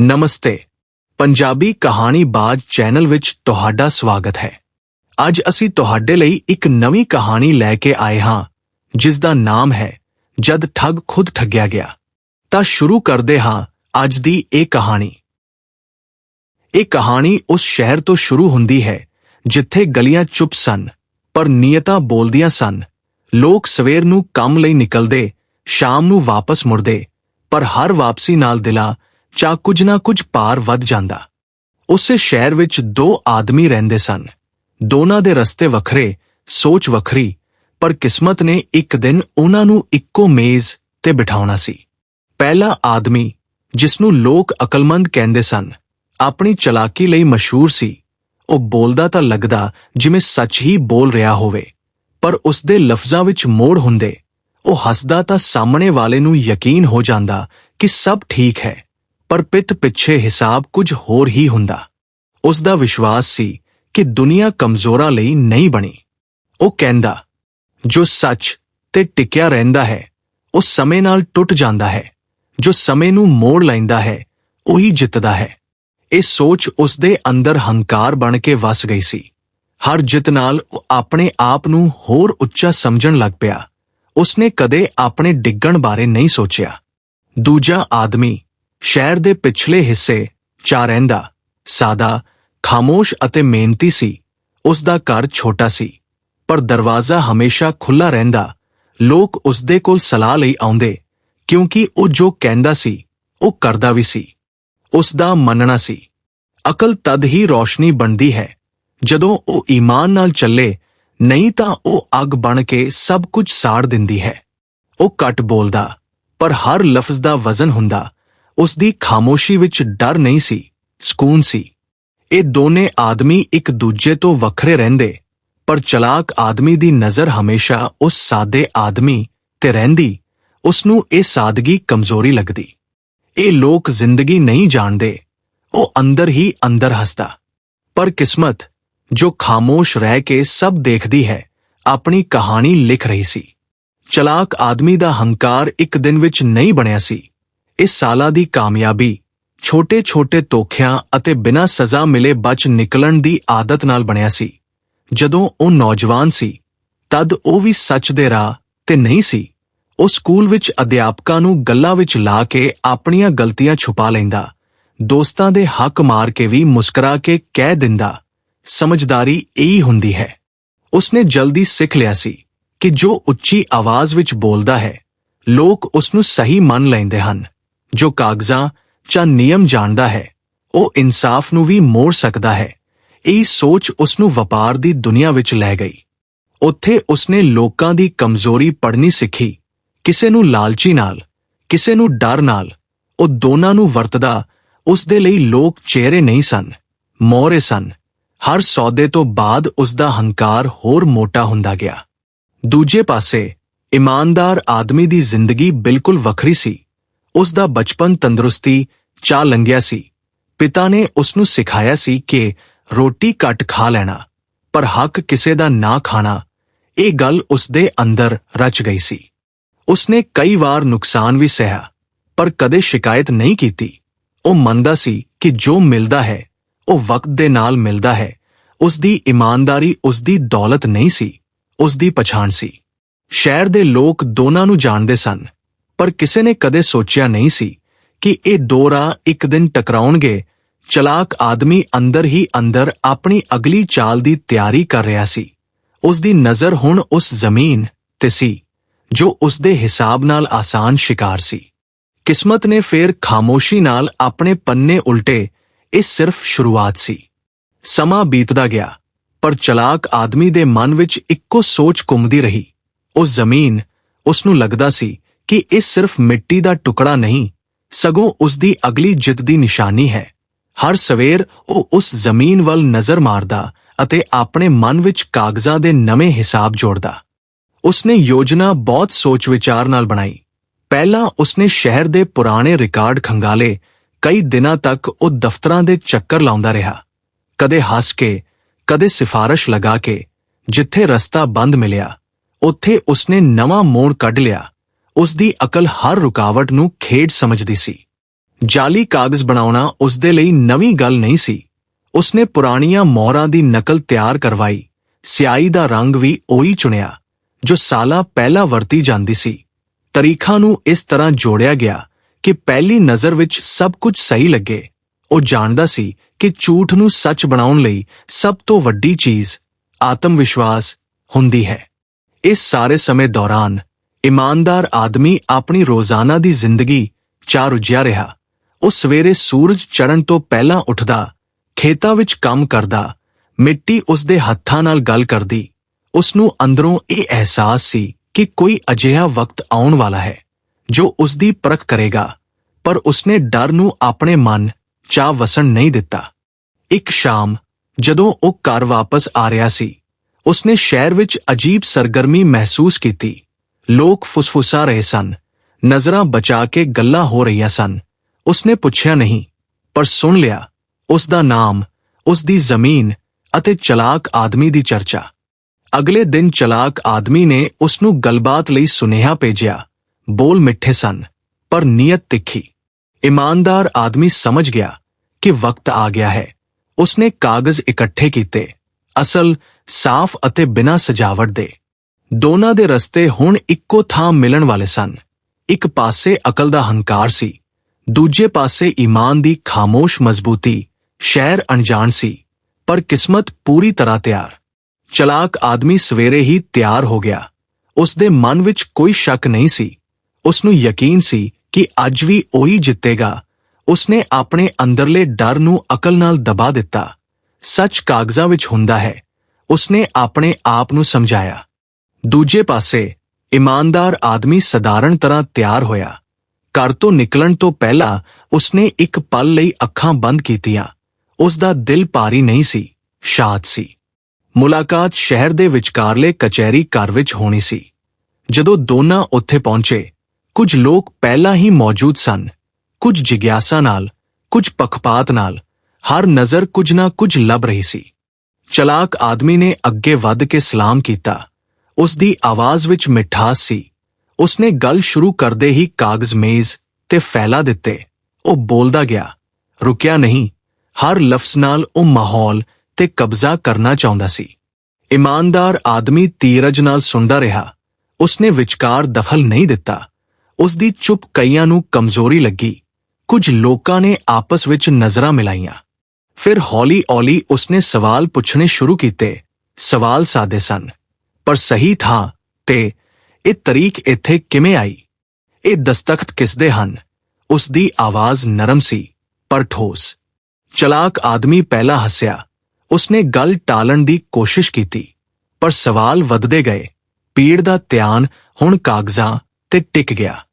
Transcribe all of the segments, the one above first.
ਨਮਸਤੇ। ਪੰਜਾਬੀ ਕਹਾਣੀ ਬਾਜ਼ ਚੈਨਲ ਵਿੱਚ ਤੁਹਾਡਾ ਸਵਾਗਤ ਹੈ। ਅੱਜ ਅਸੀਂ ਤੁਹਾਡੇ ਲਈ ਇੱਕ ਨਵੀਂ ਕਹਾਣੀ ਲੈ ਕੇ ਆਏ ਹਾਂ, ਜਿਸ ਦਾ ਨਾਮ ਹੈ, ਜਦ ਠੱਗ ਖੁਦ ਠੱਗਿਆ ਗਿਆ। ਤਾਂ ਸ਼ੁਰੂ ਕਰਦੇ ਹਾਂ ਅੱਜ ਦੀ ਇਹ ਕਹਾਣੀ। ਇਹ ਕਹਾਣੀ ਉਸ ਸ਼ਹਿਰ ਤੋਂ ਸ਼ੁਰੂ ਹੁੰਦੀ ਹੈ, ਜਿੱਥੇ ਗਲੀਆਂ ਚੁੱਪ ਸਨ, ਪਰ ਨੀਅਤਾਂ ਬੋਲਦੀਆਂ ਸਨ। ਲੋਕ ਸਵੇਰ ਨੂੰ ਕੰਮ ਲਈ ਨਿਕਲਦੇ, ਸ਼ਾਮ ਨੂੰ ਵਾਪਸ ਮੁੜਦੇ, ਪਰ ਹਰ ਵਾਪਸੀ ਨਾਲ ਦਿਲਾਂ 'ਚ ਕੁਝ ਨਾ ਕੁਝ ਪਾਰ ਵੱਧ ਜਾਂਦਾ। ਉਸੇ ਸ਼ਹਿਰ ਵਿੱਚ ਦੋ ਆਦਮੀ ਰਹਿੰਦੇ ਸਨ। ਦੋਨਾਂ ਦੇ ਰਸਤੇ ਵੱਖਰੇ, ਸੋਚ ਵੱਖਰੀ, ਪਰ ਕਿਸਮਤ ਨੇ ਇੱਕ ਦਿਨ ਉਹਨਾਂ ਨੂੰ ਇੱਕੋ ਮੇਜ਼ ਤੇ ਬਿਠਾਉਣਾ ਸੀ। ਪਹਿਲਾ ਆਦਮੀ, ਜਿਸ ਨੂੰ ਲੋਕ ਅਕਲਮੰਦ ਕਹਿੰਦੇ ਸਨ, ਆਪਣੀ ਚਲਾਕੀ ਲਈ ਮਸ਼ਹੂਰ ਸੀ। ਉਹ ਬੋਲਦਾ ਤਾਂ ਲੱਗਦਾ ਜਿਵੇਂ ਸੱਚ ਹੀ ਬੋਲ ਰਿਹਾ ਹੋਵੇ, ਪਰ ਉਸ ਦੇ ਲਫ਼ਜ਼ਾਂ ਵਿੱਚ ਮੋੜ ਹੁੰਦੇ। ਉਹ ਹੱਸਦਾ ਤਾਂ ਸਾਹਮਣੇ ਵਾਲੇ ਨੂੰ ਯਕੀਨ ਹੋ ਜਾਂਦਾ ਕਿ ਸਭ ਠੀਕ ਹੈ। ਪਰ ਪਿੱਤ ਪਿੱਛੇ ਹਿਸਾਬ ਕੁਝ ਹੋਰ ਹੀ ਹੁੰਦਾ। ਉਸ ਦਾ ਵਿਸ਼ਵਾਸ ਸੀ ਕਿ ਦੁਨੀਆ ਕਮਜ਼ੋਰਾਂ ਲਈ ਨਹੀਂ ਬਣੀ। ਉਹ ਕਹਿੰਦਾ, ਜੋ ਸੱਚ ਤੇ ਟਿਕਿਆ ਰਹਿੰਦਾ ਹੈ, ਉਹ ਸਮੇਂ ਨਾਲ ਟੁੱਟ ਜਾਂਦਾ ਹੈ। ਜੋ ਸਮੇਂ ਨੂੰ ਮੋੜ ਲੈਂਦਾ ਹੈ, ਉਹੀ ਜਿੱਤਦਾ ਹੈ। ਇਹ ਸੋਚ ਉਸ ਦੇ ਅੰਦਰ ਹੰਕਾਰ ਬਣ ਕੇ ਵਸ ਗਈ ਸੀ। ਹਰ ਜਿੱਤ ਨਾਲ ਉਹ ਆਪਣੇ ਆਪ ਨੂੰ ਹੋਰ ਉੱਚਾ ਸਮਝਣ ਲੱਗ ਪਿਆ। ਉਸਨੇ ਕਦੇ ਆਪਣੇ ਡਿੱਗਣ ਬਾਰੇ ਨਹੀਂ ਸੋਚਿਆ। ਦੂਜਾ ਆਦਮੀ ਸ਼ਹਿਰ ਦੇ ਪਿਛਲੇ ਹਿੱਸੇ ਚਾ ਰਹਿੰਦਾ, ਸਾਦਾ, ਖਾਮੋਸ਼ ਅਤੇ ਮਿਹਨਤੀ ਸੀ। ਉਸ ਦਾ ਘਰ ਛੋਟਾ ਸੀ, ਪਰ ਦਰਵਾਜ਼ਾ ਹਮੇਸ਼ਾ ਖੁੱਲਾ ਰਹਿੰਦਾ। ਲੋਕ ਉਸ ਦੇ ਕੋਲ ਸਲਾਹ ਲਈ ਆਉਂਦੇ, ਕਿਉਂਕਿ ਉਹ ਜੋ ਕਹਿੰਦਾ ਸੀ, ਉਹ ਕਰਦਾ ਵੀ ਸੀ। ਉਸ ਦਾ ਮੰਨਣਾ ਸੀ, ਅਕਲ ਤਦ ਹੀ ਰੋਸ਼ਨੀ ਬਣਦੀ ਹੈ, ਜਦੋਂ ਉਹ ਈਮਾਨ ਨਾਲ ਚੱਲੇ, ਨਹੀਂ ਤਾਂ ਉਹ ਅੱਗ ਬਣ ਕੇ ਸਭ ਕੁਝ ਸਾੜ ਦਿੰਦੀ ਹੈ। ਉਹ ਘੱਟ ਬੋਲਦਾ, ਪਰ ਹਰ ਲਫ਼ਜ਼ ਦਾ ਵਜ਼ਨ ਹੁੰਦਾ। ਉਸ ਦੀ ਖਾਮੋਸ਼ੀ ਵਿੱਚ ਡਰ ਨਹੀਂ ਸੀ, ਸਕੂਨ ਸੀ। ਇਹ ਦੋਨੇ ਆਦਮੀ ਇੱਕ ਦੂਜੇ ਤੋਂ ਵੱਖਰੇ ਰਹਿੰਦੇ, ਪਰ ਚਲਾਕ ਆਦਮੀ ਦੀ ਨਜ਼ਰ ਹਮੇਸ਼ਾ ਉਸ ਸਾਦੇ ਆਦਮੀ ਤੇ ਰਹਿੰਦੀ ਉਸ ਨੂੰ ਇਹ ਸਾਦਗੀ ਕਮਜ਼ੋਰੀ ਲੱਗਦੀ। ਇਹ ਲੋਕ ਜ਼ਿੰਦਗੀ ਨਹੀਂ ਜਾਣਦੇ, ਉਹ ਅੰਦਰ ਹੀ ਅੰਦਰ ਹੱਸਦਾ। ਪਰ ਕਿਸਮਤ, ਜੋ ਖਾਮੋਸ਼ ਰਹਿ ਕੇ ਸਭ ਦੇਖਦੀ ਹੈ, ਆਪਣੀ ਕਹਾਣੀ ਲਿਖ ਰਹੀ ਸੀ। ਚਲਾਕ ਆਦਮੀ ਦਾ ਹੰਕਾਰ ਇੱਕ ਦਿਨ ਵਿੱਚ ਨਹੀਂ ਬਣਿਆ ਸੀ। ਇਸ ਸਾਲਾਂ ਦੀ ਕਾਮਯਾਬੀ ਛੋਟੇ-ਛੋਟੇ ਤੋਖਿਆਂ ਅਤੇ ਬਿਨਾਂ ਸਜ਼ਾ ਮਿਲੇ ਬਚ ਨਿਕਲਣ ਦੀ ਆਦਤ ਨਾਲ ਬਣਿਆ ਸੀ। ਜਦੋਂ ਉਹ ਨੌਜਵਾਨ ਸੀ, ਤਦ ਉਹ ਵੀ ਸੱਚ ਦੇ ਰਾਹ ਤੇ ਨਹੀਂ ਸੀ। ਉਹ ਸਕੂਲ ਵਿੱਚ ਅਧਿਆਪਕਾਂ ਨੂੰ ਗੱਲਾਂ ਵਿੱਚ ਲਾ ਕੇ ਆਪਣੀਆਂ ਗਲਤੀਆਂ ਛੁਪਾ ਲੈਂਦਾ, ਦੋਸਤਾਂ ਦੇ ਹੱਕ ਮਾਰ ਕੇ ਵੀ ਮੁਸਕਰਾ ਕੇ ਕਹਿ ਦਿੰਦਾ, ਸਮਝਦਾਰੀ ਇਹੀ ਹੁੰਦੀ ਹੈ। ਉਸਨੇ ਜਲਦੀ ਸਿੱਖ ਲਿਆ ਸੀ ਕਿ ਜੋ ਉੱਚੀ ਆਵਾਜ਼ ਵਿੱਚ ਬੋਲਦਾ ਹੈ, ਲੋਕ ਉਸ ਨੂੰ ਸਹੀ ਮੰਨ ਲੈਂਦੇ ਹਨ। ਜੋ ਕਾਗਜ਼ਾਂ ਜਾਂ ਨਿਯਮ ਜਾਣਦਾ ਹੈ, ਉਹ ਇਨਸਾਫ ਨੂੰ ਵੀ ਮੋੜ ਸਕਦਾ ਹੈ। ਇਹ ਸੋਚ ਉਸ ਨੂੰ ਵਪਾਰ ਦੀ ਦੁਨੀਆ ਵਿੱਚ ਲੈ ਗਈ। ਉੱਥੇ ਉਸਨੇ ਲੋਕਾਂ ਦੀ ਕਮਜ਼ੋਰੀ ਪੜਨੀ ਸਿੱਖੀ। ਕਿਸੇ ਨੂੰ ਲਾਲਚੀ ਨਾਲ, ਕਿਸੇ ਨੂੰ ਡਰ ਨਾਲ, ਉਹ ਦੋਨਾਂ ਨੂੰ ਵਰਤਦਾ ਉਸ ਦੇ ਲਈ ਲੋਕ ਚਿਹਰੇ ਨਹੀਂ ਸਨ, ਮੋਹਰੇ ਸਨ। ਹਰ ਸੌਦੇ ਤੋਂ ਬਾਅਦ ਉਸ ਦਾ ਹੰਕਾਰ ਹੋਰ ਮੋਟਾ ਹੁੰਦਾ ਗਿਆ। ਦੂਜੇ ਪਾਸੇ, ਇਮਾਨਦਾਰ ਆਦਮੀ ਦੀ ਜ਼ਿੰਦਗੀ ਬਿਲਕੁਲ ਵੱਖਰੀ ਸੀ। ਉਸ ਦਾ ਬਚਪਨ ਤੰਦਰੁਸਤੀ ਚਾ ਲੰਘਿਆ ਸੀ। ਪਿਤਾ ਨੇ ਉਸ ਨੂੰ ਸਿਖਾਇਆ ਸੀ ਕਿ ਰੋਟੀ ਘੱਟ ਖਾ ਲੈਣਾ, ਪਰ ਹੱਕ ਕਿਸੇ ਦਾ ਨਾ ਖਾਣਾ, ਇਹ ਗੱਲ ਉਸ ਦੇ ਅੰਦਰ ਰਚ ਗਈ ਸੀ। ਉਸਨੇ ਕਈ ਵਾਰ ਨੁਕਸਾਨ ਵੀ ਸਹਿਆ, ਪਰ ਕਦੇ ਸ਼ਿਕਾਇਤ ਨਹੀਂ ਕੀਤੀ। ਉਹ ਮੰਨਦਾ ਸੀ ਕਿ ਜੋ ਮਿਲਦਾ ਹੈ, ਉਹ ਵਕਤ ਦੇ ਨਾਲ ਮਿਲਦਾ ਹੈ। ਉਸ ਦੀ ਇਮਾਨਦਾਰੀ ਉਸ ਦੀ ਦੌਲਤ ਨਹੀਂ ਸੀ ਉਸ ਦੀ ਪਛਾਣ ਸੀ। ਸ਼ਹਿਰ ਦੇ ਲੋਕ ਦੋਨਾਂ ਨੂੰ ਜਾਣਦੇ ਸਨ। ਪਰ ਕਿਸੇ ਨੇ ਕਦੇ ਸੋਚਿਆ ਨਹੀਂ ਸੀ ਕਿ ਇਹ ਦੋ ਰਾਹ ਇੱਕ ਦਿਨ ਟਕਰਾਉਣਗੇ, ਚਲਾਕ ਆਦਮੀ ਅੰਦਰ ਹੀ ਅੰਦਰ ਆਪਣੀ ਅਗਲੀ ਚਾਲ ਦੀ ਤਿਆਰੀ ਕਰ ਰਿਹਾ ਸੀ। ਉਸ ਦੀ ਨਜ਼ਰ ਹੁਣ ਉਸ ਜ਼ਮੀਨ ਤੇ ਸੀ, ਜੋ ਉਸ ਦੇ ਹਿਸਾਬ ਨਾਲ ਆਸਾਨ ਸ਼ਿਕਾਰ ਸੀ। ਕਿਸਮਤ ਨੇ ਫੇਰ ਖਾਮੋਸ਼ੀ ਨਾਲ ਆਪਣੇ ਪੰਨੇ ਉਲਟੇ, ਇਹ ਸਿਰਫ ਸ਼ੁਰੂਆਤ ਸੀ। ਸਮਾਂ ਬੀਤਦਾ ਗਿਆ, ਪਰ ਚਲਾਕ ਆਦਮੀ ਦੇ ਮਨ ਵਿੱਚ ਇੱਕੋ ਸੋਚ ਘੁੰਮਦੀ ਰਹੀ। ਉਹ ਜ਼ਮੀਨ ਉਸ ਨੂੰ ਲੱਗਦਾ ਸੀ ਕਿ ਇਹ ਸਿਰਫ ਮਿੱਟੀ ਦਾ ਟੁਕੜਾ ਨਹੀਂ, ਸਗੋਂ ਉਸ ਦੀ ਅਗਲੀ ਜਿੱਤ ਦੀ ਨਿਸ਼ਾਨੀ ਹੈ। ਹਰ ਸਵੇਰ ਉਹ ਉਸ ਜ਼ਮੀਨ ਵੱਲ ਨਜ਼ਰ ਮਾਰਦਾ ਅਤੇ ਆਪਣੇ ਮਨ ਵਿੱਚ ਕਾਗਜ਼ਾਂ ਦੇ ਨਵੇਂ ਹਿਸਾਬ ਜੋੜਦਾ। ਉਸਨੇ ਯੋਜਨਾ ਬਹੁਤ ਸੋਚ ਵਿਚਾਰ ਨਾਲ ਬਣਾਈ। ਪਹਿਲਾਂ ਉਸਨੇ ਸ਼ਹਿਰ ਦੇ ਪੁਰਾਣੇ ਰਿਕਾਰਡ ਖੰਗਾਲੇ, ਕਈ ਦਿਨਾਂ ਤੱਕ ਉਹ ਦਫ਼ਤਰਾਂ ਦੇ ਚੱਕਰ ਲਾਉਂਦਾ ਰਿਹਾ। ਕਦੇ ਹੱਸ ਕੇ, ਕਦੇ ਸਿਫਾਰਿਸ਼ ਲਗਾ ਕੇ, ਜਿੱਥੇ ਰਸਤਾ ਬੰਦ ਮਿਲਿਆ, ਉੱਥੇ ਉਸਨੇ ਨਵਾਂ ਮੋੜ ਕੱਢ ਲਿਆ। ਉਸ ਦੀ ਅਕਲ ਹਰ ਰੁਕਾਵਟ ਨੂੰ ਖੇਡ ਸਮਝਦੀ ਸੀ। ਜਾਲੀ ਕਾਗਜ਼ ਬਣਾਉਣਾ ਉਸ ਦੇ ਲਈ ਨਵੀਂ ਗੱਲ ਨਹੀਂ ਸੀ। ਉਸਨੇ ਪੁਰਾਣੀਆਂ ਮੋਹਰਾਂ ਦੀ ਨਕਲ ਤਿਆਰ ਕਰਵਾਈ। ਸਿਆਹੀ ਦਾ ਰੰਗ ਵੀ ਉਹੀ ਚੁਣਿਆ, ਜੋ ਸਾਲਾਂ ਪਹਿਲਾਂ ਵਰਤੀ ਜਾਂਦੀ ਸੀ। ਤਰੀਖਾਂ ਨੂੰ ਇਸ ਤਰ੍ਹਾਂ ਜੋੜਿਆ ਗਿਆ ਕਿ ਪਹਿਲੀ ਨਜ਼ਰ ਵਿੱਚ ਸਭ ਕੁਝ ਸਹੀ ਲੱਗੇ। ਉਹ ਜਾਣਦਾ ਸੀ ਕਿ ਝੂਠ ਨੂੰ ਸੱਚ ਬਣਾਉਣ ਲਈ ਸਭ ਤੋਂ ਵੱਡੀ ਚੀਜ਼ ਆਤਮ ਵਿਸ਼ਵਾਸ ਹੁੰਦੀ ਹੈ। ਇਸ ਸਾਰੇ ਸਮੇਂ ਦੌਰਾਨ ਇਮਾਨਦਾਰ ਆਦਮੀ ਆਪਣੀ ਰੋਜ਼ਾਨਾ ਦੀ ਜ਼ਿੰਦਗੀ ਚਾਰ ਰੁੱਝਿਆ ਰਿਹਾ। ਉਹ ਸਵੇਰੇ ਸੂਰਜ ਚੜ੍ਹਨ ਤੋਂ ਪਹਿਲਾਂ ਉੱਠਦਾ, ਖੇਤਾਂ ਵਿੱਚ ਕੰਮ ਕਰਦਾ, ਮਿੱਟੀ ਉਸ ਦੇ ਹੱਥਾਂ ਨਾਲ ਗੱਲ ਕਰਦੀ। ਉਸ ਨੂੰ ਅੰਦਰੋਂ ਇਹ ਅਹਿਸਾਸ ਸੀ ਕਿ ਕੋਈ ਅਜਿਹਾ ਵਕਤ ਆਉਣ ਵਾਲਾ ਹੈ, ਜੋ ਉਸ ਦੀ ਪਰਖ ਕਰੇਗਾ, ਪਰ ਉਸਨੇ ਡਰ ਨੂੰ ਆਪਣੇ ਮਨ 'ਚ ਵਸਣ ਨਹੀਂ ਦਿੱਤਾ। ਇੱਕ ਸ਼ਾਮ, ਜਦੋਂ ਉਹ ਘਰ ਵਾਪਸ ਆ ਰਿਹਾ ਸੀ, ਉਸਨੇ ਸ਼ਹਿਰ ਵਿੱਚ ਅਜੀਬ ਸਰਗਰਮੀ ਮਹਿਸੂਸ ਕੀਤੀ। ਲੋਕ ਫੁਸਫੁਸਾ ਰਹੇ ਸਨ। ਨਜ਼ਰਾਂ ਬਚਾ ਕੇ ਗੱਲਾਂ ਹੋ ਰਹੀਆਂ ਸਨ। ਉਸਨੇ ਪੁੱਛਿਆ ਨਹੀਂ, ਪਰ ਸੁਣ ਲਿਆ। ਉਸ ਦਾ ਨਾਮ ਉਸ ਦੀ ਜ਼ਮੀਨ ਅਤੇ ਚਲਾਕ ਆਦਮੀ ਦੀ ਚਰਚਾ। ਅਗਲੇ ਦਿਨ ਚਲਾਕ ਆਦਮੀ ਨੇ ਉਸ ਨੂੰ ਗੱਲਬਾਤ ਲਈ ਸੁਨੇਹਾ ਭੇਜਿਆ। ਬੋਲ ਮਿੱਠੇ ਸਨ, ਪਰ ਨੀਅਤ ਤਿੱਖੀ। ਇਮਾਨਦਾਰ ਆਦਮੀ ਸਮਝ ਗਿਆ ਕਿ ਵਕਤ ਆ ਗਿਆ ਹੈ। ਉਸਨੇ ਕਾਗਜ਼ ਇਕੱਠੇ ਕੀਤੇ। ਅਸਲ, ਸਾਫ਼ ਅਤੇ ਬਿਨਾਂ ਸਜਾਵਟ ਦੇ। ਦੋਨਾਂ ਦੇ ਰਸਤੇ ਹੁਣ ਇੱਕੋ ਥਾਂ ਮਿਲਣ ਵਾਲੇ ਸਨ। ਇੱਕ ਪਾਸੇ ਅਕਲ ਦਾ ਹੰਕਾਰ ਸੀ, ਦੂਜੇ ਪਾਸੇ ਈਮਾਨ ਦੀ ਖਾਮੋਸ਼ ਮਜ਼ਬੂਤੀ, ਸ਼ਹਿਰ ਅਣਜਾਣ ਸੀ, ਪਰ ਕਿਸਮਤ ਪੂਰੀ ਤਰ੍ਹਾਂ ਤਿਆਰ। ਚਲਾਕ ਆਦਮੀ ਸਵੇਰੇ ਹੀ ਤਿਆਰ ਹੋ ਗਿਆ। ਉਸ ਦੇ ਮਨ ਵਿੱਚ ਕੋਈ ਸ਼ੱਕ ਨਹੀਂ ਸੀ। ਉਸ ਨੂੰ ਯਕੀਨ ਸੀ ਕਿ ਅੱਜ ਵੀ ਉਹੀ ਜਿੱਤੇਗਾ। ਉਸਨੇ ਆਪਣੇ ਅੰਦਰਲੇ ਡਰ ਨੂੰ ਅਕਲ ਨਾਲ ਦਬਾ ਦਿੱਤਾ। ਸੱਚ ਕਾਗਜ਼ਾਂ ਵਿੱਚ ਹੁੰਦਾ ਹੈ। ਉਸਨੇ ਆਪਣੇ ਆਪ ਨੂੰ ਸਮਝਾਇਆ। ਦੂਜੇ ਪਾਸੇ, ਇਮਾਨਦਾਰ ਆਦਮੀ ਸਧਾਰਨ ਤਰ੍ਹਾਂ ਤਿਆਰ ਹੋਇਆ। ਘਰ ਤੋਂ ਨਿਕਲਣ ਤੋਂ ਪਹਿਲਾਂ ਉਸਨੇ ਇੱਕ ਪਲ ਲਈ ਅੱਖਾਂ ਬੰਦ ਕੀਤੀਆਂ। ਉਸ ਦਾ ਦਿਲ ਭਾਰੀ ਨਹੀਂ ਸੀ, ਸ਼ਾਂਤ ਸੀ। ਮੁਲਾਕਾਤ ਸ਼ਹਿਰ ਦੇ ਵਿਚਕਾਰਲੇ ਕਚਹਿਰੀ ਘਰ ਵਿੱਚ ਹੋਣੀ ਸੀ। ਜਦੋਂ ਦੋਨਾਂ ਉੱਥੇ ਪਹੁੰਚੇ, ਕੁਝ ਲੋਕ ਪਹਿਲਾਂ ਹੀ ਮੌਜੂਦ ਸਨ। ਕੁਝ ਜਿਗਿਆਸਾ ਨਾਲ, ਕੁਝ ਪੱਖਪਾਤ ਨਾਲ, ਹਰ ਨਜ਼ਰ ਕੁਝ ਨਾ ਕੁਝ ਲੱਭ ਰਹੀ ਸੀ। ਚਲਾਕ ਆਦਮੀ ਨੇ ਅੱਗੇ ਵੱਧ ਕੇ ਸਲਾਮ ਕੀਤਾ। ਉਸ ਦੀ ਆਵਾਜ਼ ਵਿੱਚ ਮਿਠਾਸ ਸੀ। ਉਸਨੇ ਗੱਲ ਸ਼ੁਰੂ ਕਰਦੇ ਹੀ ਕਾਗਜ਼ ਮੇਜ਼ ਤੇ ਫੈਲਾ ਦਿੱਤੇ। ਉਹ ਬੋਲਦਾ ਗਿਆ, ਰੁਕਿਆ ਨਹੀਂ, ਹਰ ਲਫ਼ਜ਼ ਨਾਲ ਉਹ ਮਾਹੌਲ ਤੇ ਕਬਜ਼ਾ ਕਰਨਾ ਚਾਹੁੰਦਾ ਸੀ। ਇਮਾਨਦਾਰ ਆਦਮੀ ਤੀਰਜ ਨਾਲ ਸੁਣਦਾ ਰਿਹਾ। ਉਸਨੇ ਵਿਚਕਾਰ ਦਖਲ ਨਹੀਂ ਦਿੱਤਾ। ਉਸ ਦੀ ਚੁੱਪ ਕਈਆਂ ਨੂੰ ਕਮਜ਼ੋਰੀ ਲੱਗੀ। ਕੁਝ ਲੋਕਾਂ ਨੇ ਆਪਸ ਵਿੱਚ ਨਜ਼ਰਾਂ ਮਿਲਾਈਆਂ। ਫਿਰ ਹੌਲੀ-ਹੌਲੀ ਉਸਨੇ ਸਵਾਲ ਪੁੱਛਣੇ ਸ਼ੁਰੂ ਕੀਤੇ। ਸਵਾਲ ਸਾਦੇ ਸਨ। ਪਰ ਸਹੀ ਥਾਂ ਤੇ ਇਹ ਤਰੀਕ ਇੱਥੇ ਕਿਵੇਂ ਆਈ? ਇਹ ਦਸਤਖਤ ਕਿਸ ਦੇ ਹਨ? ਉਸ ਦੀ ਆਵਾਜ਼ ਨਰਮ ਸੀ, ਪਰ ਠੋਸ। ਚਲਾਕ ਆਦਮੀ ਪਹਿਲਾ ਹੱਸਿਆ। ਉਸਨੇ ਗੱਲ ਟਾਲਣ ਦੀ ਕੋਸ਼ਿਸ਼ ਕੀਤੀ, ਪਰ ਸਵਾਲ ਵੱਧਦੇ ਗਏ। ਪੀੜ ਦਾ ਧਿਆਨ ਹੁਣ ਕਾਗਜ਼ਾਂ ਤੇ ਟਿਕ ਗਿਆ।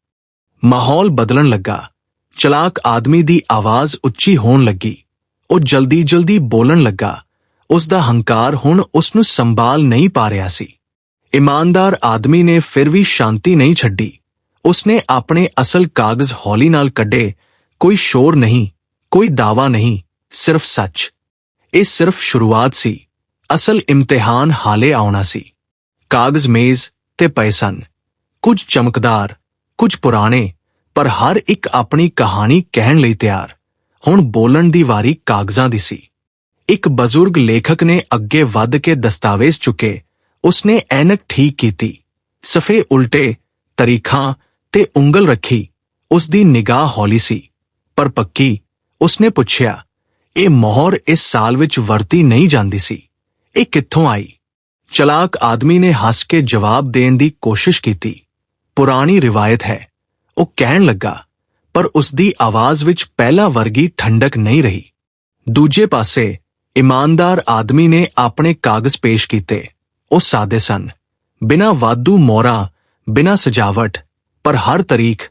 ਮਾਹੌਲ ਬਦਲਣ ਲੱਗਾ। ਚਲਾਕ ਆਦਮੀ ਦੀ ਆਵਾਜ਼ ਉੱਚੀ ਹੋਣ ਲੱਗੀ। ਉਹ ਜਲਦੀ-ਜਲਦੀ ਬੋਲਣ ਲੱਗਾ। ਉਸ ਦਾ ਹੰਕਾਰ ਹੁਣ ਉਸ ਨੂੰ ਸੰਭਾਲ ਨਹੀਂ ਪਾ ਰਿਹਾ ਸੀ। ਇਮਾਨਦਾਰ ਆਦਮੀ ਨੇ ਫਿਰ ਵੀ ਸ਼ਾਂਤੀ ਨਹੀਂ ਛੱਡੀ। ਉਸਨੇ ਆਪਣੇ ਅਸਲ ਕਾਗਜ਼ ਹੌਲੀ ਨਾਲ ਕੱਢੇ, ਕੋਈ ਸ਼ੋਰ ਨਹੀਂ, ਕੋਈ ਦਾਵਾ ਨਹੀਂ, ਸਿਰਫ ਸੱਚ। ਇਹ ਸਿਰਫ ਸ਼ੁਰੂਆਤ ਸੀ, ਅਸਲ ਇਮਤਿਹਾਨ ਹਾਲੇ ਆਉਣਾ ਸੀ। ਕਾਗਜ਼ ਮੇਜ਼ ਤੇ ਪਏ ਸਨ, ਕੁਝ ਚਮਕਦਾਰ, ਕੁਝ ਪੁਰਾਣੇ, ਪਰ ਹਰ ਇੱਕ ਆਪਣੀ ਕਹਾਣੀ ਕਹਿਣ ਲਈ ਤਿਆਰ। ਹੁਣ ਬੋਲਣ ਦੀ ਵਾਰੀ ਕਾਗਜ਼ਾਂ ਦੀ ਸੀ। ਇੱਕ ਬਜ਼ੁਰਗ ਲੇਖਕ ਨੇ ਅੱਗੇ ਵੱਧ ਕੇ ਦਸਤਾਵੇਜ਼ ਚੁੱਕੇ ਉਸਨੇ ਐਨਕ ਠੀਕ ਕੀਤੀ। ਸਫੇ ਉਲਟੇ, ਤਰੀਖਾਂ ਤੇ ਉਂਗਲ ਰੱਖੀ ਉਸ ਦੀ ਨਿਗਾਹ ਹੌਲੀ ਸੀ। ਪਰ ਪੱਕੀ, ਉਸਨੇ ਪੁੱਛਿਆ, ਇਹ ਮੋਹਰ ਇਸ ਸਾਲ ਵਿੱਚ ਵਰਤੀ ਨਹੀਂ ਜਾਂਦੀ ਸੀ। ਇਹ ਕਿੱਥੋਂ ਆਈ? ਚਲਾਕ ਆਦਮੀ ਨੇ ਹੱਸ ਕੇ ਜਵਾਬ ਦੇਣ ਦੀ ਕੋਸ਼ਿਸ਼ ਕੀਤੀ। ਪੁਰਾਣੀ ਰਿਵਾਇਤ ਹੈ। ਉਹ ਕਹਿਣ ਲੱਗਾ, ਪਰ ਉਸ ਦੀ ਆਵਾਜ਼ ਵਿੱਚ ਪਹਿਲਾ ਵਰਗੀ ਠੰਡਕ ਨਹੀਂ ਰਹੀ। ਦੂਜੇ ਪਾਸੇ, ਇਮਾਨਦਾਰ ਆਦਮੀ ਨੇ ਆਪਣੇ ਕਾਗਜ਼ ਪੇਸ਼ ਕੀਤੇ। ਉਹ ਸਾਦੇ ਸਨ। ਬਿਨਾ ਵਾਧੂ ਮੋਰਾ ਬਿਨਾ ਸਜਾਵਟ, ਪਰ ਹਰ ਤਰੀਕ,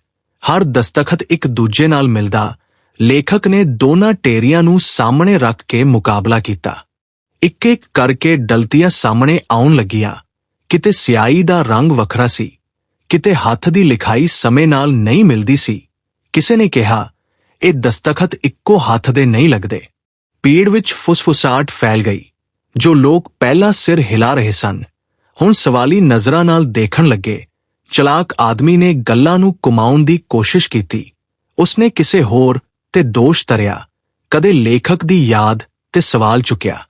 ਹਰ ਦਸਤਖਤ ਇੱਕ ਦੂਜੇ ਨਾਲ ਮਿਲਦਾ, ਲੇਖਕ ਨੇ ਦੋਨਾਂ ਟੇਰੀਆਂ ਨੂੰ ਸਾਹਮਣੇ ਰੱਖ ਕੇ ਮੁਕਾਬਲਾ ਕੀਤਾ। ਇੱਕ ਇੱਕ ਕਰਕੇ ਡਲਤੀਆਂ ਸਾਹਮਣੇ ਆਉਣ ਲੱਗੀਆਂ। ਕਿਤੇ ਸਿਆਹੀ ਦਾ ਰੰਗ ਵੱਖਰਾ ਸੀ, ਕਿਤੇ ਹੱਥ ਦੀ ਲਿਖਾਈ ਸਮੇਂ ਨਾਲ ਨਹੀਂ ਮਿਲਦੀ ਸੀ। ਕਿਸੇ ਨੇ ਕਿਹਾ, ਇਹ ਦਸਤਖਤ ਇੱਕੋ ਹੱਥ ਦੇ ਨਹੀਂ ਲੱਗਦੇ। ਪੀੜ ਵਿੱਚ ਫੁਸਫੁਸਾਟ ਫੈਲ ਗਈ। ਜੋ ਲੋਕ ਪਹਿਲਾਂ ਸਿਰ ਹਿਲਾ ਰਹੇ ਸਨ। ਹੁਣ ਸਵਾਲੀ ਨਜ਼ਰਾਂ ਨਾਲ ਦੇਖਣ ਲੱਗੇ। ਚਲਾਕ ਆਦਮੀ ਨੇ ਗੱਲਾਂ ਨੂੰ ਕੁਮਾਉਣ ਦੀ ਕੋਸ਼ਿਸ਼ ਕੀਤੀ। ਉਸਨੇ ਕਿਸੇ ਹੋਰ ਤੇ ਦੋਸ਼ ਤਰਿਆ ਕਦੇ ਲੇਖਕ ਦੀ ਯਾਦ ਤੇ ਸਵਾਲ ਚੁੱਕਿਆ।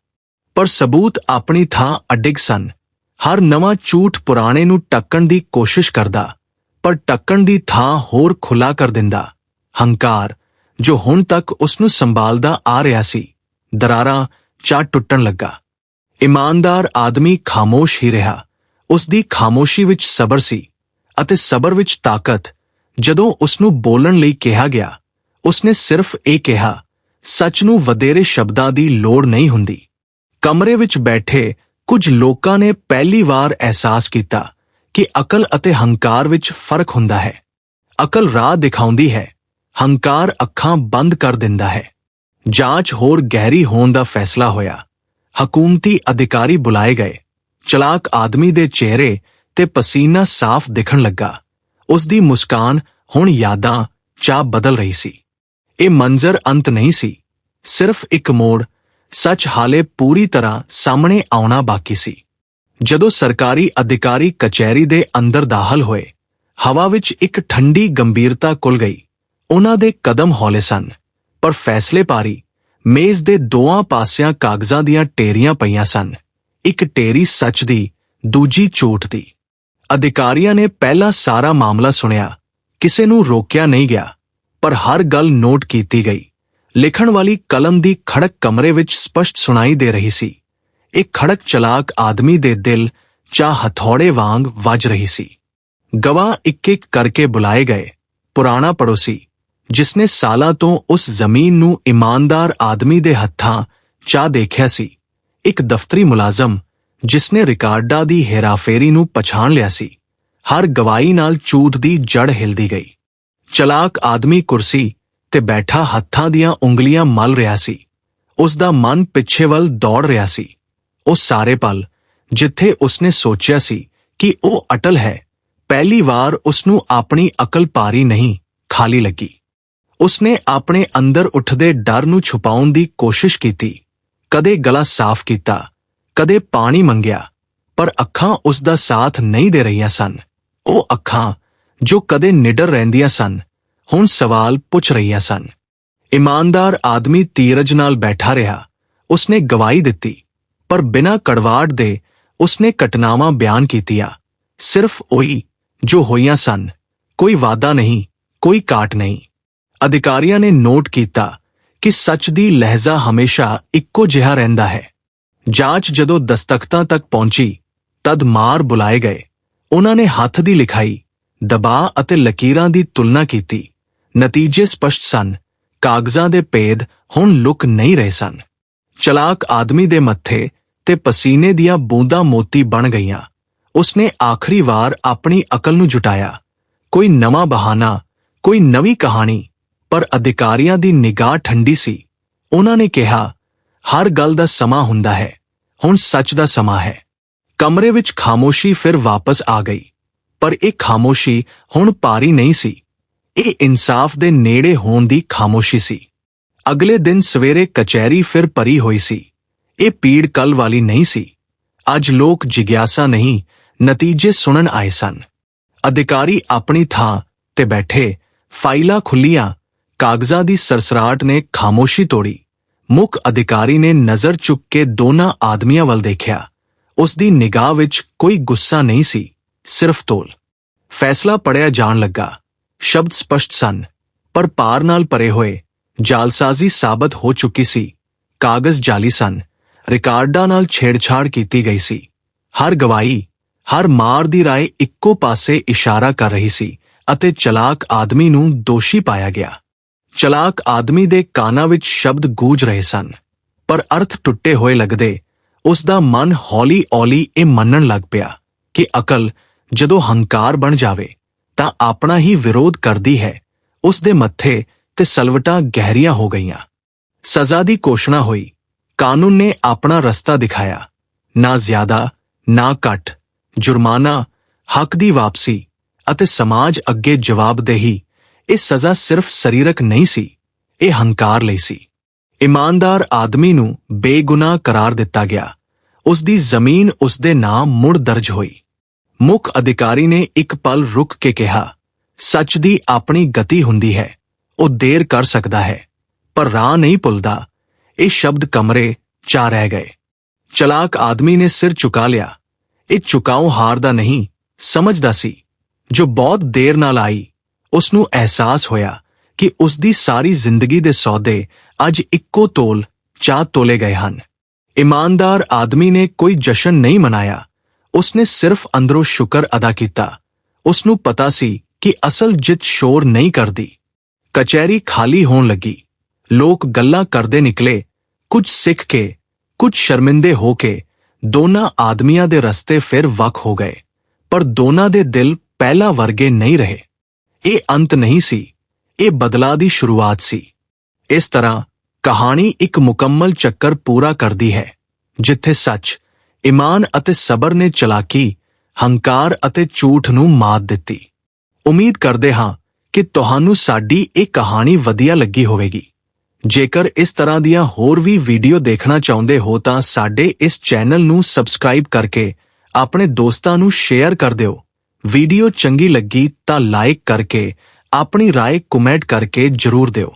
ਪਰ ਸਬੂਤ ਆਪਣੀ ਥਾਂ ਅਡਿਗ ਸਨ। ਹਰ ਨਵਾਂ ਝੂਠ ਪੁਰਾਣੇ ਨੂੰ ਟੱਕਣ ਦੀ ਕੋਸ਼ਿਸ਼ ਕਰਦਾ। ਪਰ ਟੱਕਣ ਦੀ ਥਾਂ ਹੋਰ ਖੁੱਲਾ ਕਰ ਦਿੰਦਾ। ਹੰਕਾਰ, ਜੋ ਹੁਣ ਤੱਕ ਉਸ ਨੂੰ ਸੰਭਾਲਦਾ ਆ ਰਿਹਾ ਸੀ। ਦਰਾਰਾਂ ਚਾ ਟੁੱਟਣ ਲੱਗਾ। ਇਮਾਨਦਾਰ ਆਦਮੀ ਖਾਮੋਸ਼ ਹੀ ਰਿਹਾ। ਉਸ ਦੀ ਖਾਮੋਸ਼ੀ ਵਿੱਚ ਸਬਰ ਸੀ ਅਤੇ ਸਬਰ ਵਿੱਚ ਤਾਕਤ। ਜਦੋਂ ਉਸ ਨੂੰ ਬੋਲਣ ਲਈ ਕਿਹਾ ਗਿਆ ਉਸ ਨੇ ਸਿਰਫ ਇਹ ਕਿਹਾ, ਸੱਚ ਨੂੰ ਵਧੇਰੇ ਸ਼ਬਦਾਂ ਦੀ ਲੋੜ ਨਹੀਂ ਹੁੰਦੀ। ਕਮਰੇ ਵਿੱਚ ਬੈਠੇ ਕੁਝ ਲੋਕਾਂ ਨੇ ਪਹਿਲੀ ਵਾਰ ਅਹਿਸਾਸ ਕੀਤਾ ਕਿ ਅਕਲ ਅਤੇ ਹੰਕਾਰ ਵਿੱਚ ਫ਼ਰਕ ਹੁੰਦਾ ਹੈ। ਅਕਲ ਰਾਹ ਦਿਖਾਉਂਦੀ ਹੈ, ਹੰਕਾਰ ਅੱਖਾਂ ਬੰਦ ਕਰ ਦਿੰਦਾ ਹੈ। ਜਾਂਚ ਹੋਰ ਗਹਿਰੀ ਹੋਣ ਦਾ ਫੈਸਲਾ ਹੋਇਆ। ਹਕੂਮਤੀ ਅਧਿਕਾਰੀ ਬੁਲਾਏ ਗਏ। ਚਲਾਕ ਆਦਮੀ ਦੇ ਚਿਹਰੇ ਤੇ ਪਸੀਨਾ ਸਾਫ਼ ਦਿਖਣ ਲੱਗਾ। ਉਸ ਦੀ ਮੁਸਕਾਨ ਹੁਣ ਯਾਦਾਂ ਚਾ ਬਦਲ ਰਹੀ ਸੀ। ਇਹ ਮੰਜ਼ਰ ਅੰਤ ਨਹੀਂ ਸੀ। ਸਿਰਫ ਇੱਕ ਮੋੜ, ਸੱਚ ਹਾਲੇ ਪੂਰੀ ਤਰ੍ਹਾਂ ਸਾਹਮਣੇ ਆਉਣਾ ਬਾਕੀ ਸੀ। ਜਦੋਂ ਸਰਕਾਰੀ ਅਧਿਕਾਰੀ ਕਚਹਿਰੀ ਦੇ ਅੰਦਰ ਦਾਖਲ ਹੋਏ, ਹਵਾ ਵਿੱਚ ਇੱਕ ਠੰਡੀ ਗੰਭੀਰਤਾ ਕੁਲ ਗਈ। ਉਹਨਾਂ ਦੇ ਕਦਮ ਹੌਲੇ ਸਨ, ਪਰ ਫੈਸਲੇ ਪਾਰੀ ਮੇਜ਼ ਦੇ ਦੋਆਂ ਪਾਸਿਆਂ ਕਾਗਜ਼ਾਂ ਦੀਆਂ ਟੇਰੀਆਂ ਪਈਆਂ ਸਨ। ਇੱਕ ਟੇਰੀ ਸੱਚ ਦੀ, ਦੂਜੀ ਝੂਠ ਦੀ। ਅਧਿਕਾਰੀਆਂ ਨੇ ਪਹਿਲਾਂ ਸਾਰਾ ਮਾਮਲਾ ਸੁਣਿਆ। ਕਿਸੇ ਨੂੰ ਰੋਕਿਆ ਨਹੀਂ ਗਿਆ, ਪਰ ਹਰ ਗੱਲ ਨੋਟ ਕੀਤੀ ਗਈ। ਲਿਖਣ ਵਾਲੀ ਕਲਮ ਦੀ ਖੜਕ ਕਮਰੇ ਵਿੱਚ ਸਪਸ਼ਟ ਸੁਣਾਈ ਦੇ ਰਹੀ ਸੀ। ਇੱਕ ਖੜਕ ਚਲਾਕ ਆਦਮੀ ਦੇ ਦਿਲ ਚਾ ਹਥੌੜੇ ਵਾਂਗ ਵੱਜ ਰਹੀ ਸੀ। ਗਵਾਹ ਇੱਕ ਇੱਕ ਕਰਕੇ ਬੁਲਾਏ ਗਏ। ਪੁਰਾਣਾ ਪੜੋਸੀ ਜਿਸਨੇ ਸਾਲਾਂ ਤੋਂ ਉਸ ਜ਼ਮੀਨ ਨੂੰ ਇਮਾਨਦਾਰ ਆਦਮੀ ਦੇ ਹੱਥਾਂ ਚਾ ਦੇਖਿਆ ਸੀ। ਇੱਕ ਦਫ਼ਤਰੀ ਮੁਲਾਜ਼ਮ ਜਿਸਨੇ ਰਿਕਾਰਡਾਂ ਦੀ ਹੇਰਾਫੇਰੀ ਨੂੰ ਪਛਾਣ ਲਿਆ ਸੀ, ਹਰ ਗਵਾਹੀ ਨਾਲ ਝੂਠ ਦੀ ਜੜ ਹਿਲਦੀ ਗਈ। ਚਲਾਕ ਆਦਮੀ ਕੁਰਸੀ ਤੇ ਬੈਠਾ ਹੱਥਾਂ ਦੀਆਂ ਉਂਗਲੀਆਂ ਮਲ ਰਿਹਾ ਸੀ। ਉਸ ਦਾ ਮਨ ਪਿੱਛੇ ਵੱਲ ਦੌੜ ਰਿਹਾ ਸੀ। ਉਹ ਸਾਰੇ ਪਲ ਜਿੱਥੇ ਉਸਨੇ ਸੋਚਿਆ ਸੀ ਕਿ ਉਹ ਅਟਲ ਹੈ, ਪਹਿਲੀ ਵਾਰ ਉਸ ਨੂੰ ਆਪਣੀ ਅਕਲ ਪਾਰੀ ਨਹੀਂ, ਖਾਲੀ ਲੱਗੀ। ਉਸਨੇ ਆਪਣੇ ਅੰਦਰ ਉੱਠਦੇ ਡਰ ਨੂੰ ਛੁਪਾਉਣ ਦੀ ਕੋਸ਼ਿਸ਼ ਕੀਤੀ। ਕਦੇ ਗਲਾ ਸਾਫ਼ ਕੀਤਾ, ਕਦੇ ਪਾਣੀ ਮੰਗਿਆ, ਪਰ ਅੱਖਾਂ ਉਸ ਦਾ ਸਾਥ ਨਹੀਂ ਦੇ ਰਹੀਆਂ ਸਨ। ਉਹ ਅੱਖਾਂ ਜੋ ਕਦੇ ਨਿਡਰ ਰਹਿੰਦੀਆਂ ਸਨ, ਹੁਣ ਸਵਾਲ ਪੁੱਛ ਰਹੀਆਂ ਸਨ। ਇਮਾਨਦਾਰ ਆਦਮੀ ਧੀਰਜ ਨਾਲ ਬੈਠਾ ਰਿਹਾ, ਉਸਨੇ ਗਵਾਹੀ ਦਿੱਤੀ, ਪਰ ਬਿਨਾਂ ਕੜਵਾੜ ਦੇ ਉਸਨੇ ਘਟਨਾਵਾਂ ਬਿਆਨ ਕੀਤੀਆਂ। ਸਿਰਫ ਉਹੀ ਜੋ ਹੋਈਆਂ ਸਨ, ਕੋਈ ਵਾਦਾ ਨਹੀਂ, ਕੋਈ ਕਾਟ ਨਹੀਂ। ਅਧਿਕਾਰੀਆਂ ਨੇ ਨੋਟ ਕੀਤਾ ਕਿ ਸੱਚ ਦੀ ਲਹਿਜ਼ਾ ਹਮੇਸ਼ਾ ਇੱਕੋ ਜਿਹਾ ਰਹਿੰਦਾ ਹੈ। ਜਾਂਚ ਜਦੋਂ ਦਸਤਖਤਾਂ ਤੱਕ ਪਹੁੰਚੀ, ਤਦ ਮਾਰ ਬੁਲਾਏ ਗਏ। ਉਹਨਾਂ ਨੇ ਹੱਥ ਦੀ ਲਿਖਾਈ, ਦਬਾਅ ਅਤੇ ਲਕੀਰਾਂ ਦੀ ਤੁਲਨਾ ਕੀਤੀ। ਨਤੀਜੇ ਸਪਸ਼ਟ ਸਨ, ਕਾਗਜ਼ਾਂ ਦੇ ਭੇਦ ਹੁਣ ਲੁਕ ਨਹੀਂ ਰਹੇ ਸਨ। ਚਲਾਕ ਆਦਮੀ ਦੇ ਮੱਥੇ ਤੇ ਪਸੀਨੇ ਦੀਆਂ ਬੂੰਦਾਂ ਮੋਤੀ ਬਣ ਗਈਆਂ। ਉਸਨੇ ਆਖਰੀ ਵਾਰ ਆਪਣੀ ਅਕਲ ਨੂੰ ਜੁਟਾਇਆ। ਕੋਈ ਨਵਾਂ ਬਹਾਨਾ, ਕੋਈ ਨਵੀਂ ਕਹਾਣੀ ਪਰ ਅਧਿਕਾਰੀਆਂ ਦੀ ਨਿਗਾਹ ਠੰਡੀ ਸੀ। ਉਹਨਾਂ ਨੇ ਕਿਹਾ, ਹਰ ਗੱਲ ਦਾ ਸਮਾਂ ਹੁੰਦਾ ਹੈ। ਹੁਣ ਸੱਚ ਦਾ ਸਮਾਂ ਹੈ। ਕਮਰੇ ਵਿੱਚ ਖਾਮੋਸ਼ੀ ਫਿਰ ਵਾਪਸ ਆ ਗਈ। ਪਰ ਇਹ ਖਾਮੋਸ਼ੀ ਹੁਣ ਪਾਰੀ ਨਹੀਂ ਸੀ। ਇਹ ਇਨਸਾਫ ਦੇ ਨੇੜੇ ਹੋਣ ਦੀ ਖਾਮੋਸ਼ੀ ਸੀ। ਅਗਲੇ ਦਿਨ ਸਵੇਰੇ ਕਚਹਿਰੀ ਫਿਰ ਭਰੀ ਹੋਈ ਸੀ। ਇਹ ਪੀੜ ਕੱਲ ਵਾਲੀ ਨਹੀਂ ਸੀ। ਅੱਜ ਲੋਕ ਜਿਗਿਆਸਾ ਨਹੀਂ, ਨਤੀਜੇ ਸੁਣਨ ਆਏ ਸਨ। ਅਧਿਕਾਰੀ ਆਪਣੀ ਥਾਂ ਤੇ ਬੈਠੇ, ਫਾਈਲਾਂ ਖੁੱਲੀਆਂ ਕਾਗਜ਼ਾਂ ਦੀ ਸਰਸਰਾਟ ਨੇ ਖਾਮੋਸ਼ੀ ਤੋੜੀ। ਮੁੱਖ ਅਧਿਕਾਰੀ ਨੇ ਨਜ਼ਰ ਚੁੱਕ ਕੇ ਦੋਨਾਂ ਆਦਮੀਆਂ ਵੱਲ ਦੇਖਿਆ। ਉਸ ਦੀ ਨਿਗਾਹ ਵਿੱਚ ਕੋਈ ਗੁੱਸਾ ਨਹੀਂ ਸੀ, ਸਿਰਫ ਤੋਲ। ਫੈਸਲਾ ਪੜਿਆ ਜਾਣ ਲੱਗਾ। ਸ਼ਬਦ ਸਪਸ਼ਟ ਸਨ, ਪਰ ਪਾਰ ਨਾਲ ਭਰੇ ਹੋਏ, ਜਾਲਸਾਜ਼ੀ ਸਾਬਤ ਹੋ ਚੁੱਕੀ ਸੀ। ਕਾਗਜ਼ ਜਾਲੀ ਸਨ, ਰਿਕਾਰਡਾਂ ਨਾਲ ਛੇੜਛਾੜ ਕੀਤੀ ਗਈ ਸੀ। ਹਰ ਗਵਾਹੀ, ਹਰ ਮਾਰ ਦੀ ਰਾਏ ਇੱਕੋ ਪਾਸੇ ਇਸ਼ਾਰਾ ਕਰ ਰਹੀ ਸੀ ਅਤੇ ਚਲਾਕ ਆਦਮੀ ਨੂੰ ਦੋਸ਼ੀ ਪਾਇਆ ਗਿਆ। ਚਲਾਕ ਆਦਮੀ ਦੇ ਕਾਨਾਂ ਵਿੱਚ ਸ਼ਬਦ ਗੂੰਜ ਰਹੇ ਸਨ, ਪਰ ਅਰਥ ਟੁੱਟੇ ਹੋਏ ਲੱਗਦੇ ਉਸ ਦਾ ਮਨ ਹੌਲੀ-ਹੌਲੀ ਇਹ ਮੰਨਣ ਲੱਗ ਪਿਆ ਕਿ ਅਕਲ ਜਦੋਂ ਹੰਕਾਰ ਬਣ ਜਾਵੇ, ਤਾਂ ਆਪਣਾ ਹੀ ਵਿਰੋਧ ਕਰਦੀ ਹੈ ਉਸ ਦੇ ਮੱਥੇ ਤੇ ਸਲਵਟਾਂ ਗਹਿਰੀਆਂ ਹੋ ਗਈਆਂ। ਸਜ਼ਾ ਦੀ ਘੋਸ਼ਣਾ ਹੋਈ, ਕਾਨੂੰਨ ਨੇ ਆਪਣਾ ਰਸਤਾ ਦਿਖਾਇਆ, ਨਾ ਜ਼ਿਆਦਾ, ਨਾ ਘੱਟ, ਜੁਰਮਾਨਾ, ਹੱਕ ਦੀ ਵਾਪਸੀ ਅਤੇ ਸਮਾਜ ਅੱਗੇ ਜਵਾਬਦੇਹੀ ਇਹ ਸਜ਼ਾ ਸਿਰਫ ਸਰੀਰਕ ਨਹੀਂ ਸੀ, ਇਹ ਹੰਕਾਰ ਲਈ ਸੀ। ਇਮਾਨਦਾਰ ਆਦਮੀ ਨੂੰ ਬੇਗੁਨਾਹ ਕਰਾਰ ਦਿੱਤਾ ਗਿਆ। ਉਸ ਦੀ ਜ਼ਮੀਨ ਉਸ ਦੇ ਨਾਮ ਮੁੜ ਦਰਜ ਹੋਈ। ਮੁੱਖ ਅਧਿਕਾਰੀ ਨੇ ਇੱਕ ਪਲ ਰੁਕ ਕੇ ਕਿਹਾ, ਸੱਚ ਦੀ ਆਪਣੀ ਗਤੀ ਹੁੰਦੀ ਹੈ, ਉਹ ਦੇਰ ਕਰ ਸਕਦਾ ਹੈ, ਪਰ ਰਾਹ ਨਹੀਂ ਭੁੱਲਦਾ। ਇਹ ਸ਼ਬਦ ਕਮਰੇ ਚਾ ਰਹਿ ਗਏ। ਚਲਾਕ ਆਦਮੀ ਨੇ ਸਿਰ ਝੁਕਾ ਲਿਆ। ਇਹ ਝੁਕਾਓ ਹਾਰਦਾ ਨਹੀਂ, ਸਮਝਦਾ ਸੀ। ਜੋ ਬਹੁਤ ਦੇਰ ਨਾਲ ਆਈ ਉਸ ਨੂੰ ਅਹਿਸਾਸ ਹੋਇਆ ਕਿ ਉਸ ਦੀ ਸਾਰੀ ਜ਼ਿੰਦਗੀ ਦੇ ਸੌਦੇ ਅੱਜ ਇੱਕੋ ਤੋਲ ਚਾਹ ਤੋਲੇ ਗਏ ਹਨ। ਇਮਾਨਦਾਰ ਆਦਮੀ ਨੇ ਕੋਈ ਜਸ਼ਨ ਨਹੀਂ ਮਨਾਇਆ। ਉਸਨੇ ਸਿਰਫ ਅੰਦਰੋਂ ਸ਼ੁਕਰ ਅਦਾ ਕੀਤਾ। ਉਸ ਨੂੰ ਪਤਾ ਸੀ ਕਿ ਅਸਲ ਜਿੱਤ ਸ਼ੋਰ ਨਹੀਂ ਕਰਦੀ। ਕਚਹਿਰੀ ਖਾਲੀ ਹੋਣ ਲੱਗੀ। ਲੋਕ ਗੱਲਾਂ ਕਰਦੇ ਨਿਕਲੇ। ਕੁਝ ਸਿੱਖ ਕੇ, ਕੁਝ ਸ਼ਰਮਿੰਦੇ ਹੋ ਕੇ ਦੋਨਾਂ ਆਦਮੀਆਂ ਦੇ ਰਸਤੇ ਫਿਰ ਵੱਖ ਹੋ ਗਏ। ਪਰ ਦੋਨਾਂ ਦੇ ਦਿਲ ਪਹਿਲਾਂ ਵਰਗੇ ਨਹੀਂ ਰਹੇ। ਇਹ ਅੰਤ ਨਹੀਂ ਸੀ, ਇਹ ਬਦਲਾ ਦੀ ਸ਼ੁਰੂਆਤ ਸੀ। ਇਸ ਤਰ੍ਹਾਂ ਕਹਾਣੀ ਇੱਕ ਮੁਕੰਮਲ ਚੱਕਰ ਪੂਰਾ ਕਰਦੀ ਹੈ, ਜਿੱਥੇ ਸੱਚ, ਇਮਾਨ ਅਤੇ ਸਬਰ ਨੇ ਚਲਾਕੀ, ਹੰਕਾਰ ਅਤੇ ਝੂਠ ਨੂੰ ਮਾਤ ਦਿੱਤੀ। ਉਮੀਦ ਕਰਦੇ ਹਾਂ ਕਿ ਤੁਹਾਨੂੰ ਸਾਡੀ ਇਹ ਕਹਾਣੀ ਵਧੀਆ ਲੱਗੀ ਹੋਵੇਗੀ। ਜੇਕਰ ਇਸ ਤਰ੍ਹਾਂ ਦੀਆਂ ਹੋਰ ਵੀ ਵੀਡੀਓ ਦੇਖਣਾ ਚਾਹੁੰਦੇ ਹੋ ਤਾਂ ਸਾਡੇ ਇਸ ਚੈਨਲ ਨੂੰ ਸਬਸਕ੍ਰਾਈਬ ਕਰਕੇ ਆਪਣੇ ਦੋਸਤਾਂ ਨੂੰ ਸ਼ੇਅਰ ਕਰ ਦਿਓ। ਵੀਡੀਓ ਚੰਗੀ ਲੱਗੀ ਤਾਂ ਲਾਈਕ ਕਰਕੇ ਆਪਣੀ رائے ਕਮੈਂਟ ਕਰਕੇ ਜਰੂਰ ਦਿਓ